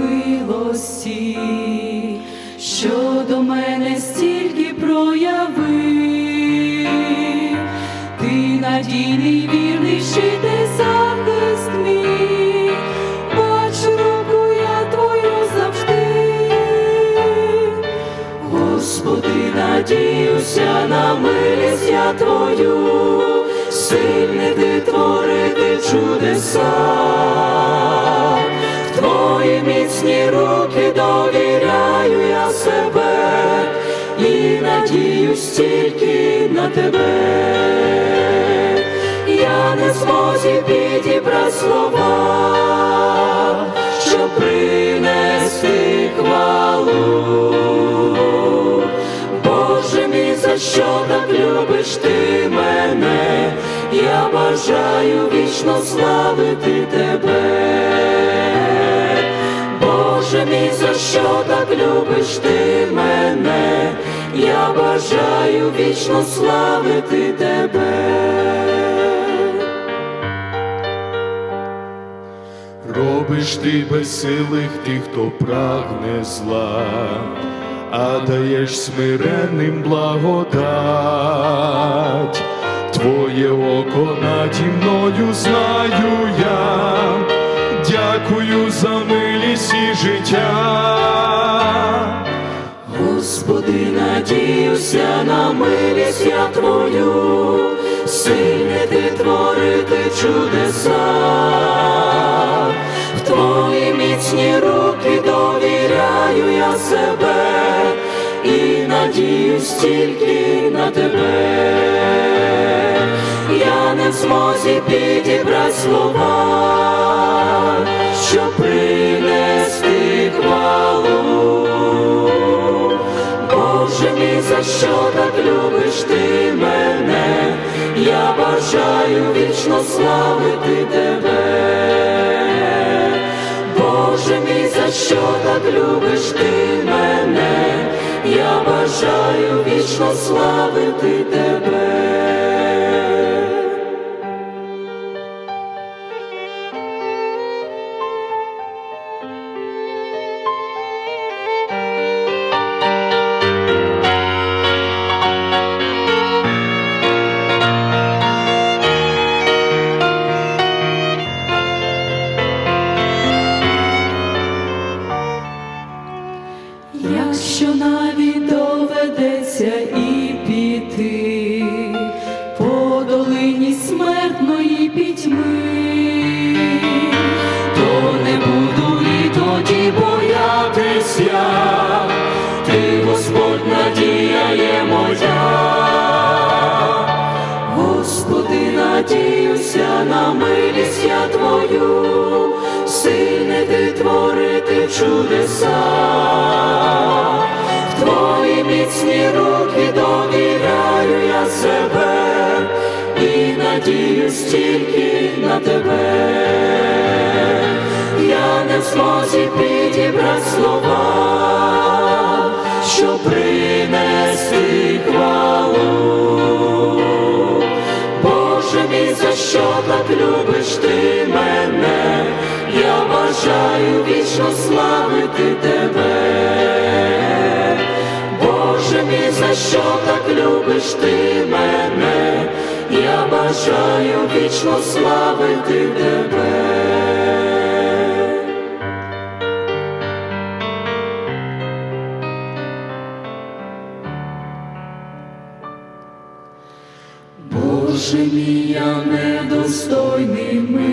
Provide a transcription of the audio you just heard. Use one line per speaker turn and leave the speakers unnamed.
милості, що до мене стільки проявив, ти надійний вірний щити захист мій, бач руку я твою завжди, Господи, надіюся на милість я твою, сильний ти творити чудеса твої міцні руки довіряю я себе і надіюсь тільки на тебе. Я не змозі підібрати слова, щоб принести хвалу. Боже мій, за що так любиш ти мене? Я бажаю вічно славити тебе. Боже мій, за що так любиш ти мене? Я бажаю вічно славити тебе.
Робиш ти безсилих тих, хто прагне зла, а даєш смиренним благодать. Твоє око наді мною знаю я, життя.
Господи, надіюся на милість я твою, сильний ти творити чудеса, в твої міцні руки довіряю я себе і надіюсь тільки на тебе. Я не в змозі підібрати слова, щоб принести так любиш ти мене? Я бажаю вічно славити тебе. Боже мій, за що так любиш ти мене? Я бажаю вічно славити тебе. Піти по долині смертної пітьми, то не буду і тоді боятись я, ти Господь надія є моя. Господи, надіюся на милість я твою, сильний ти творити чудеса, надіюсь тільки на тебе. Я не в змозі підібрати слова, щоб принести хвалу. Боже мій, за що так любиш ти мене? Я бажаю вічно славити тебе. Боже мій, за що так любиш ти мене? Я бажаю вічно славити тебе. Боже мій, я недостойний милості,